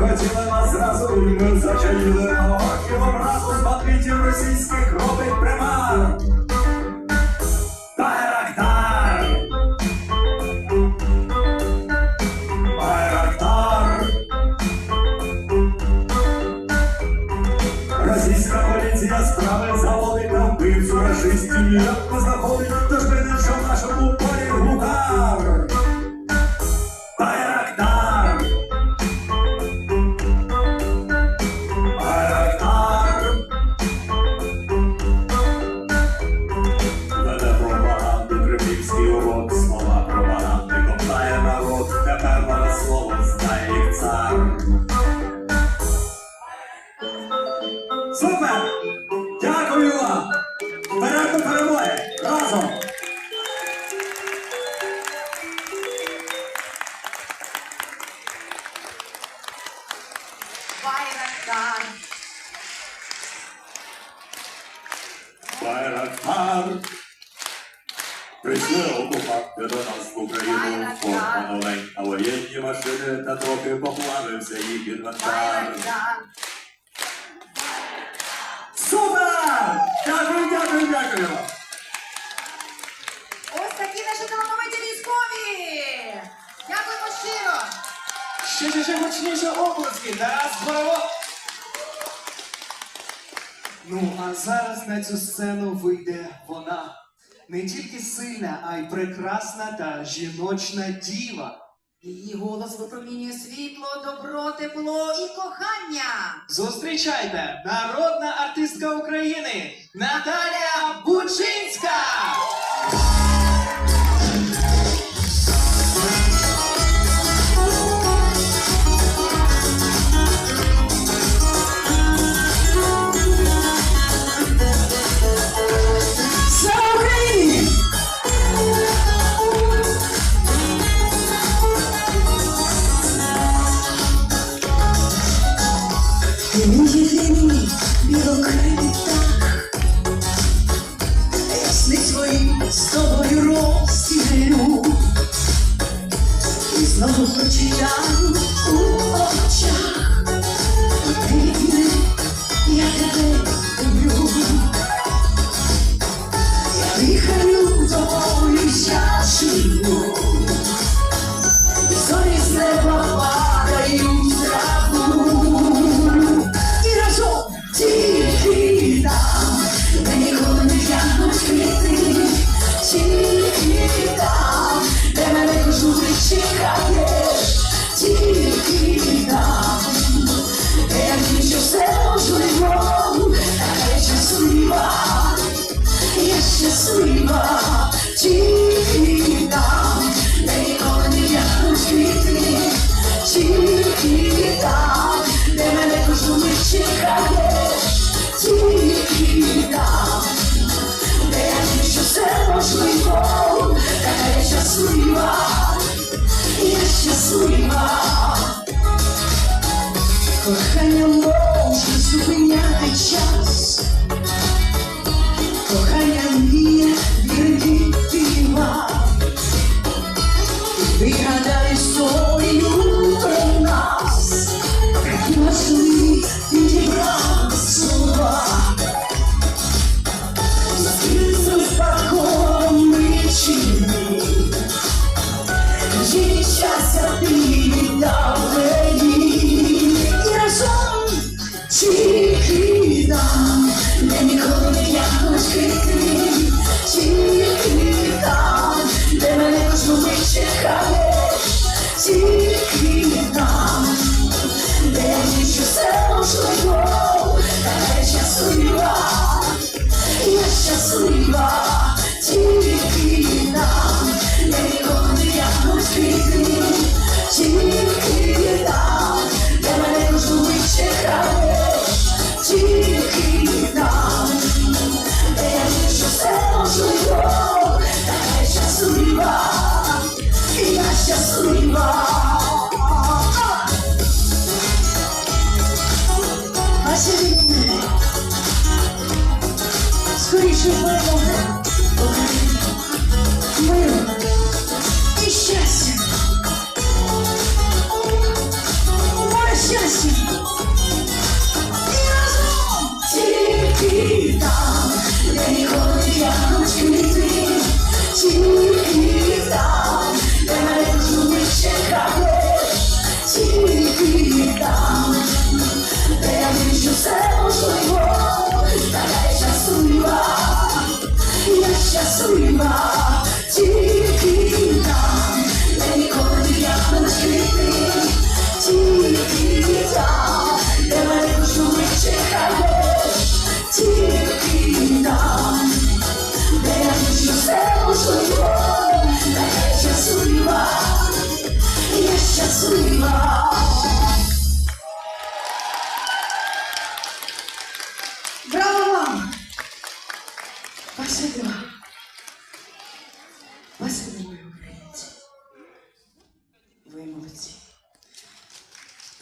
хотіли нас разом, ми зачаїли огонь разом бандитів российских робить. Дякую вам! Перед до перемоги! Разом! Байрактар! Байрактар! Прийшли окупанти до нас в Україну форма олень, а воєнні машини та трохи поплавився їх інвентар. дякую. Ось такі наші талановиті військові. Дякуємо щиро. Ще ще ще гучніше обласки. Тарас Боровод. Ну, а зараз на цю сцену вийде вона. Не тільки сильна, а й прекрасна та жіночна діва. Її голос випромінює світло, добро, тепло і кохання. Зустрічайте народна артистка України Наталія Бучинська.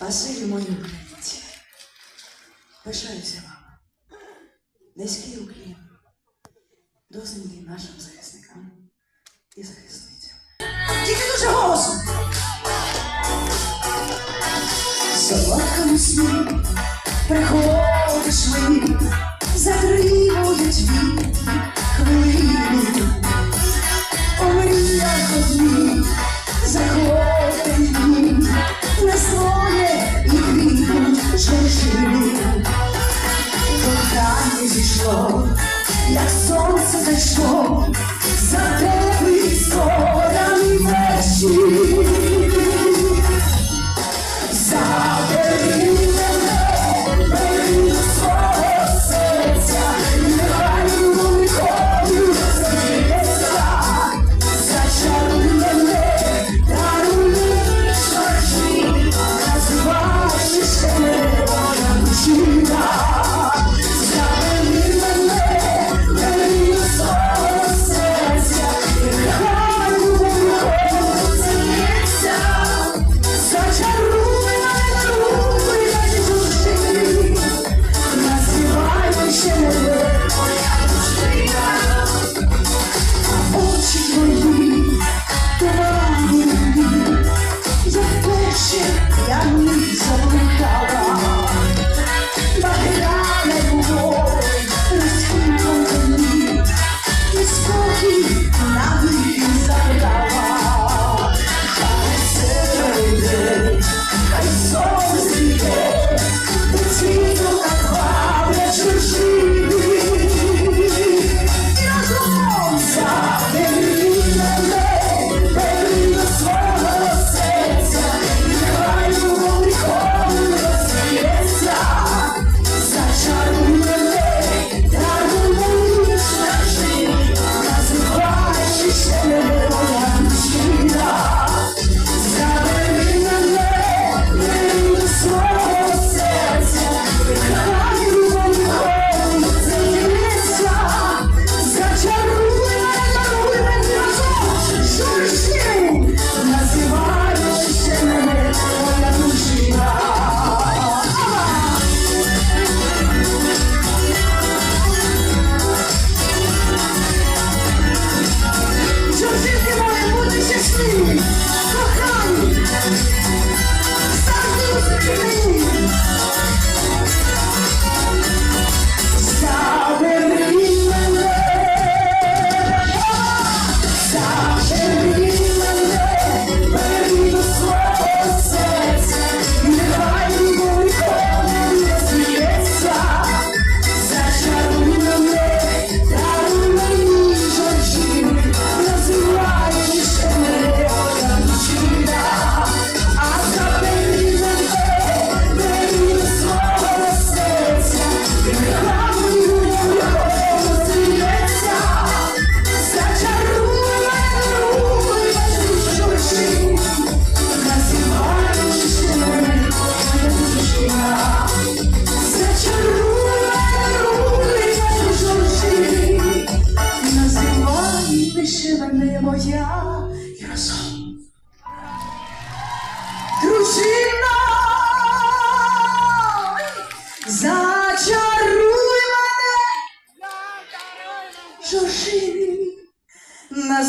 А силі мої українці, пишаюся вам. Низький уклін до нашим захисникам і захисницям. Тільки дуже голосом! Солодкому сні приходиш мені, затримують вік хвилину, у мріях одні.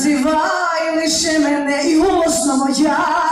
Співай лише мене і голосно моя.